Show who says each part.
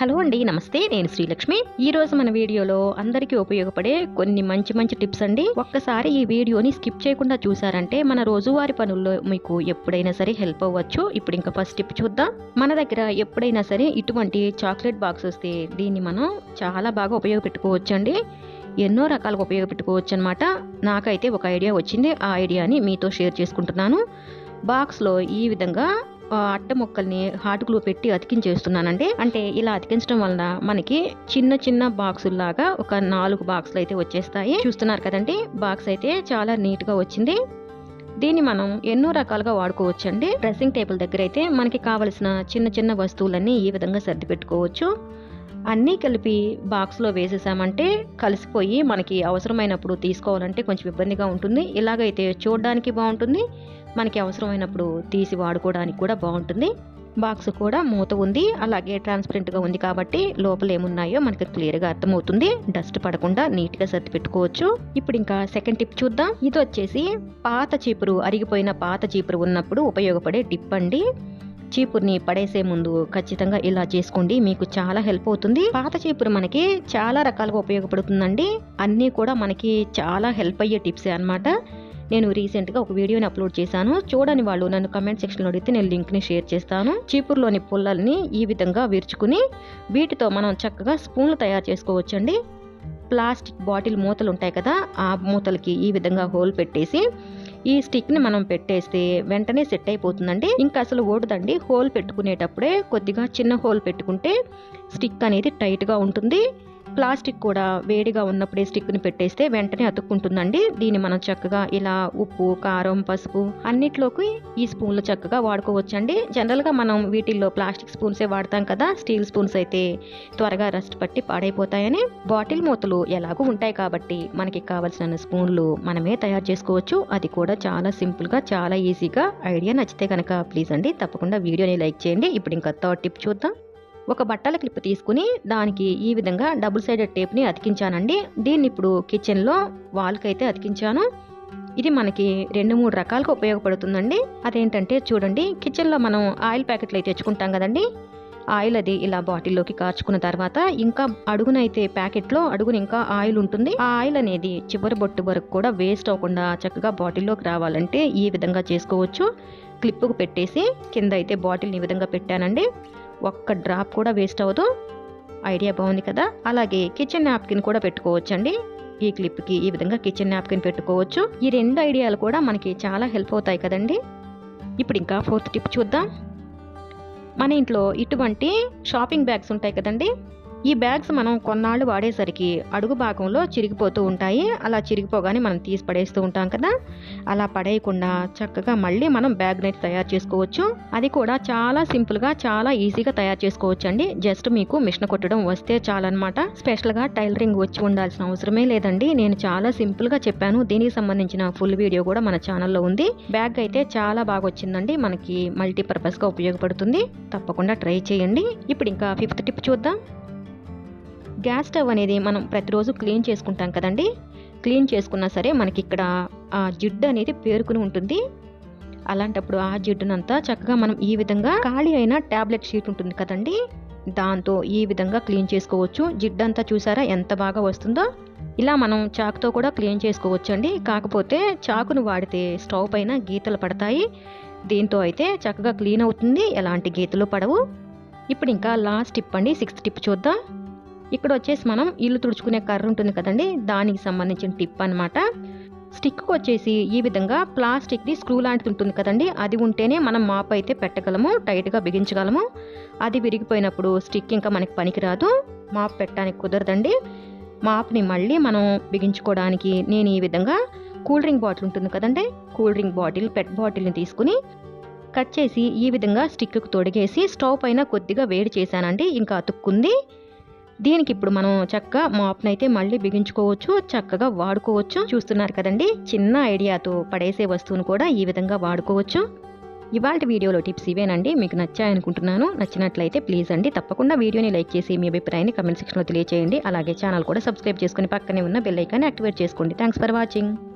Speaker 1: hello అండి నమస్తే నేను శ్రీలక్ష్మి ఈ రోజు మన వీడియోలో అందరికీ ఉపయోగపడే కొన్ని మంచి మంచి టిప్స్ అండి ఒక్కసారి ఈ వీడియోని స్కిప్ చేయకుండా చూసారంటే మన రోజువారి పనుల్లో మీకు ఎప్పుడైనా సరే హెల్ప్ అవ్వచ్చు ఇప్పుడు ఇంకా ఫస్ట్ టిప్ చూద్దాం మన దగ్గర ఎప్పుడైనా సరే ఇటువంటి చాక్లెట్ బాక్స్ వస్తే దీన్ని మనం చాలా బాగా ఉపయోగపెట్టుకోవచ్చు అండి ఎన్నో రకాలుగా ఉపయోగపెట్టుకోవచ్చు అనమాట నాకైతే ఒక ఐడియా వచ్చింది ఆ ఐడియాని మీతో షేర్ చేసుకుంటున్నాను బాక్స్లో ఈ విధంగా అడ్డ మొక్కల్ని హాటుకులో పెట్టి అతికించేస్తున్నానండి అంటే ఇలా అతికించడం వలన మనకి చిన్న చిన్న బాక్సుల్లాగా ఒక నాలుగు బాక్సులు అయితే వచ్చేస్తాయి చూస్తున్నారు కదండి బాక్స్ అయితే చాలా నీట్గా వచ్చింది దీన్ని మనం ఎన్నో రకాలుగా వాడుకోవచ్చండి డ్రెస్సింగ్ టేబుల్ దగ్గర అయితే మనకి కావలసిన చిన్న చిన్న వస్తువులన్నీ ఈ విధంగా సర్ది పెట్టుకోవచ్చు అన్నీ కలిపి బాక్స్లో వేసేసామంటే కలిసిపోయి మనకి అవసరమైనప్పుడు తీసుకోవాలంటే కొంచెం ఇబ్బందిగా ఉంటుంది ఇలాగైతే చూడడానికి బాగుంటుంది మనకి అవసరమైనప్పుడు తీసి వాడుకోవడానికి కూడా బాగుంటుంది బాక్స్ కూడా మూత ఉంది అలాగే ట్రాన్స్పరెంట్గా ఉంది కాబట్టి లోపల ఏమున్నాయో మనకి క్లియర్గా అర్థమవుతుంది డస్ట్ పడకుండా నీట్గా సర్ది పెట్టుకోవచ్చు ఇప్పుడు ఇంకా సెకండ్ టిప్ చూద్దాం ఇది వచ్చేసి పాత చీపురు అరిగిపోయిన పాత చీపురు ఉన్నప్పుడు ఉపయోగపడే టిప్ అండి చీపుర్ని పడేసే ముందు ఖచ్చితంగా ఇలా చేసుకోండి మీకు చాలా హెల్ప్ అవుతుంది పాత చీపురు మనకి చాలా రకాలుగా ఉపయోగపడుతుందండి అన్నీ కూడా మనకి చాలా హెల్ప్ అయ్యే టిప్సే అనమాట నేను రీసెంట్గా ఒక వీడియోని అప్లోడ్ చేశాను చూడని వాళ్ళు నన్ను కమెంట్ సెక్షన్లో అడిగితే నేను లింక్ని షేర్ చేస్తాను చీపుర్లోని పుల్లల్ని ఈ విధంగా విరుచుకుని వీటితో మనం చక్కగా స్పూన్లు తయారు చేసుకోవచ్చండి ప్లాస్టిక్ బాటిల్ మూతలు ఉంటాయి కదా ఆ మూతలకి ఈ విధంగా హోల్ పెట్టేసి ఈ స్టిక్ని మనం పెట్టేస్తే వెంటనే సెట్ అయిపోతుందండి ఇంకా అసలు ఓడదండి హోల్ పెట్టుకునేటప్పుడే కొద్దిగా చిన్న హోల్ పెట్టుకుంటే స్టిక్ అనేది టైట్గా ఉంటుంది ప్లాస్టిక్ కూడా వేడిగా ఉన్నప్పుడే స్టిక్ని పెట్టేస్తే వెంటనే అతుక్కుంటుందండి దీన్ని మనం చక్కగా ఇలా ఉప్పు కారం పసుపు అన్నిట్లోకి ఈ స్పూన్లు చక్కగా వాడుకోవచ్చండి జనరల్గా మనం వీటిల్లో ప్లాస్టిక్ స్పూన్సే వాడతాం కదా స్టీల్ స్పూన్స్ అయితే త్వరగా రస్ట్ పట్టి పాడైపోతాయని బాటిల్ మూతలు ఎలాగూ ఉంటాయి కాబట్టి మనకి కావలసిన స్పూన్లు మనమే తయారు చేసుకోవచ్చు అది కూడా చాలా సింపుల్గా చాలా ఈజీగా ఐడియా నచ్చితే కనుక ప్లీజ్ అండి తప్పకుండా వీడియోని లైక్ చేయండి ఇప్పుడు ఇంకా థర్డ్ టిప్ చూద్దాం ఒక బట్టల క్లిప్ తీసుకుని దానికి ఈ విధంగా డబుల్ సైడెడ్ టేప్ని అతికించానండి దీన్ని ఇప్పుడు కిచెన్లో వాల్కి అయితే అతికించాను ఇది మనకి రెండు మూడు రకాలుగా ఉపయోగపడుతుందండి అదేంటంటే చూడండి కిచెన్లో మనం ఆయిల్ ప్యాకెట్లు అయితే తెచ్చుకుంటాం కదండి ఆయిల్ అది ఇలా బాటిల్లోకి కార్చుకున్న తర్వాత ఇంకా అడుగునైతే ప్యాకెట్లో అడుగున ఇంకా ఆయిల్ ఉంటుంది ఆ ఆయిల్ అనేది చివరి బొట్టు వరకు కూడా వేస్ట్ అవ్వకుండా చక్కగా బాటిల్లోకి రావాలంటే ఈ విధంగా చేసుకోవచ్చు క్లిప్పుకు పెట్టేసి కింద అయితే బాటిల్ని ఈ విధంగా పెట్టానండి ఒక్క డ్రాప్ కూడా వేస్ట్ అవ్వదు ఐడియా బాగుంది కదా అలాగే కిచెన్ నాప్కిన్ కూడా పెట్టుకోవచ్చండి ఈ క్లిప్కి ఈ విధంగా కిచెన్ నాప్కిన్ పెట్టుకోవచ్చు ఈ రెండు ఐడియాలు కూడా మనకి చాలా హెల్ప్ అవుతాయి కదండి ఇప్పుడు ఇంకా ఫోర్త్ టిప్ చూద్దాం మన ఇంట్లో ఇటువంటి షాపింగ్ బ్యాగ్స్ ఉంటాయి కదండి ఈ బ్యాగ్స్ మనం కొన్నాళ్ళు వాడేసరికి అడుగు భాగంలో చిరిగిపోతూ ఉంటాయి అలా చిరిగిపోగానే మనం తీసి పడేస్తూ ఉంటాం కదా అలా పడేయకుండా చక్కగా మళ్ళీ మనం బ్యాగ్ నైట్ తయారు చేసుకోవచ్చు అది కూడా చాలా సింపుల్గా చాలా ఈజీగా తయారు చేసుకోవచ్చు అండి జస్ట్ మీకు మిషన్ కొట్టడం వస్తే చాలన్నమాట స్పెషల్గా టైలరింగ్ వచ్చి ఉండాల్సిన అవసరమే లేదండి నేను చాలా సింపుల్గా చెప్పాను దీనికి సంబంధించిన ఫుల్ వీడియో కూడా మన ఛానల్లో ఉంది బ్యాగ్ అయితే చాలా బాగా వచ్చిందండి మనకి మల్టీపర్పస్గా ఉపయోగపడుతుంది తప్పకుండా ట్రై చేయండి ఇప్పుడు ఇంకా ఫిఫ్త్ టిప్ చూద్దాం గ్యాస్ స్టవ్ అనేది మనం ప్రతిరోజు క్లీన్ చేసుకుంటాం కదండి క్లీన్ చేసుకున్నా సరే మనకి ఇక్కడ ఆ జిడ్డు అనేది పేరుకుని ఉంటుంది అలాంటప్పుడు ఆ జిడ్డునంతా చక్కగా మనం ఈ విధంగా ఖాళీ అయిన ట్యాబ్లెట్ షీట్ ఉంటుంది కదండి దాంతో ఈ విధంగా క్లీన్ చేసుకోవచ్చు జిడ్డంతా చూసారా ఎంత బాగా వస్తుందో ఇలా మనం చాకుతో కూడా క్లీన్ చేసుకోవచ్చు అండి కాకపోతే చాకును వాడితే స్టవ్ పైన గీతలు పడతాయి దీంతో అయితే చక్కగా క్లీన్ అవుతుంది ఎలాంటి గీతలు పడవు ఇప్పుడు ఇంకా లాస్ట్ టిప్ అండి సిక్స్త్ టిప్ చూద్దాం ఇక్కడ వచ్చేసి మనం ఇల్లు తుడుచుకునే కర్ర ఉంటుంది కదండి దానికి సంబంధించిన టిప్ అనమాట స్టిక్కి వచ్చేసి ఈ విధంగా ప్లాస్టిక్ది స్క్రూ లాంటిది ఉంటుంది కదండి అది ఉంటేనే మనం మాప్ అయితే పెట్టగలము టైట్గా బిగించగలము అది విరిగిపోయినప్పుడు స్టిక్ ఇంకా మనకి పనికిరాదు మాప్ పెట్టడానికి కుదరదండి మాప్ని మళ్ళీ మనం బిగించుకోవడానికి నేను ఈ విధంగా కూల్ డ్రింక్ బాటిల్ ఉంటుంది కదండి కూల్ డ్రింక్ బాటిల్ పెట్ బాటిల్ని తీసుకుని కట్ చేసి ఈ విధంగా స్టిక్కు తొడిగేసి స్టవ్ పైన కొద్దిగా వేడి చేశానండి ఇంకా అతుక్కుంది దీనికి ఇప్పుడు మనం చక్కగా మాప్ అయితే మళ్ళీ బిగించుకోవచ్చు చక్కగా వాడుకోవచ్చు చూస్తున్నారు కదండి చిన్న ఐడియాతో పడేసే వస్తువును కూడా ఈ విధంగా వాడుకోవచ్చు ఇవాళ వీడియోలో టిప్స్ ఇవేనండి మీకు నచ్చాయనుకుంటున్నాను నచ్చినట్లయితే ప్లీజ్ అండి తప్పకుండా వీడియోని లైక్ చేసి మీ అభిప్రాయాన్ని కమెంట్ సెక్షన్లో తెలియజేయండి అలాగే ఛానల్ కూడా సబ్స్క్రైబ్ చేసుకుని పక్కనే ఉన్న బెల్లైకాన్ని యాక్టివేట్ చేసుకోండి థ్యాంక్స్ ఫర్ వాచింగ్